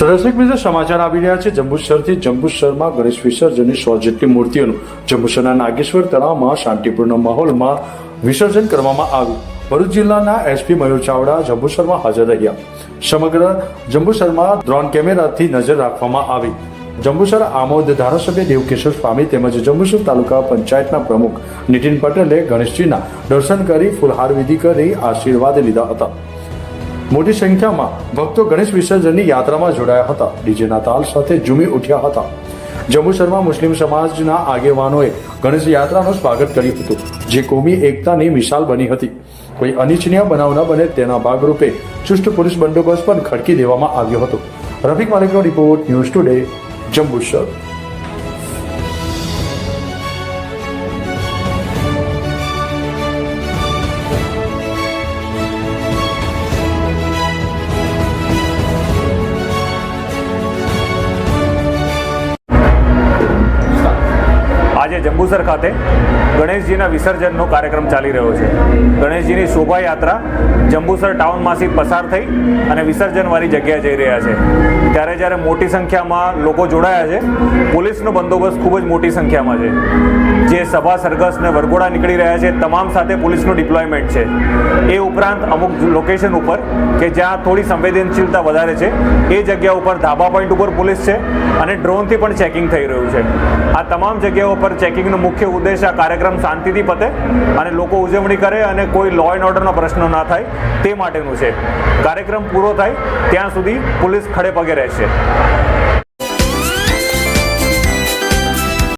દર્શક મિત્રો, સમાચાર આવી રહ્યા છે. જંબુસરથી જંબુસરમાં ગણેશ વિસર્જનની સો જેટલી મૂર્તિઓનું જંબુસરના નાગેશ્વર તળાવમાં, શાંતિપૂર્ણ માહોલમાં વિસર્જન કરવામાં આવ્યું. ભરૂચ જિલ્લાના એસપી મયુર ચાવડા જંબુસરમાં હાજર રહ્યા. સમગ્ર જંબુસરમાં ડ્રોન કેમેરાથી નજર રાખવામાં આવી. જંબુસર આમોદ ધારાસભ્ય દેવકિશોર સ્વામી તેમજ જંબુસર તાલુકા પંચાયતના પ્રમુખ નીતિન પટેલે ગણેશજીના દર્શન કરી ફુલહાર વિધિ કરી આશીર્વાદ લીધા હતા. મોટી સંખ્યામાં ભક્તો ગણેશ વિસર્જનની યાત્રામાં જોડાયા હતા. ડીજેના તાલ સાથે ઝૂમી ઉઠ્યા હતા. જંબુસરમાં મુસ્લિમ સમાજના આગેવાનોએ ગણેશ યાત્રાનું સ્વાગત કર્યું હતું. જે કોમી એકતાની મિસાલ બની હતી. કોઈ અનિચ્છનીય બનાવ ન બને તેના ભાગરૂપે ચુસ્ત પોલીસ બંદોબસ્ત પણ ખડકી દેવામાં આવ્યો હતો. રફિક માલિકનો રિપોર્ટ ન્યૂઝ ટુડે જંબુસર આજે જંબુસર ખાતે ગણેશજીના વિસર્જનનો કાર્યક્રમ ચાલી રહ્યો છે. ગણેશજીની શોભાયાત્રા જંબુસર ટાઉનમાંથી પસાર થઈ અને વિસર્જનવાળી જગ્યાએ જઈ રહ્યા છે. ત્યારે જ્યારે મોટી સંખ્યામાં લોકો જોડાયા છે, પોલીસનો બંદોબસ્ત ખૂબ જ મોટી સંખ્યામાં છે. જે સભા સરઘસ ને વરઘોડા નીકળી રહ્યા છે, તમામ સાથે પોલીસનું ડિપ્લોયમેન્ટ છે. એ ઉપરાંત અમુક લોકેશન ઉપર કે જ્યાં થોડી સંવેદનશીલતા વધારે છે, એ જગ્યા ઉપર ધાબા પોઈન્ટ ઉપર પોલીસ છે. અને ડ્રોનથી પણ ચેકિંગ થઈ રહ્યું છે. આ તમામ જગ્યાઓ પર ચેકિંગનો મુખ્ય ઉદ્દેશ આ કાર્યક્રમ શાંતિથી પતે અને લોકો ઉજવણી કરે અને કોઈ લો એન્ડ ઓર્ડરનો પ્રશ્ન ના થાય તે માટેનું છે. કાર્યક્રમ પૂરો થાય ત્યાં સુધી પોલીસ ખડે પગે રહેશે.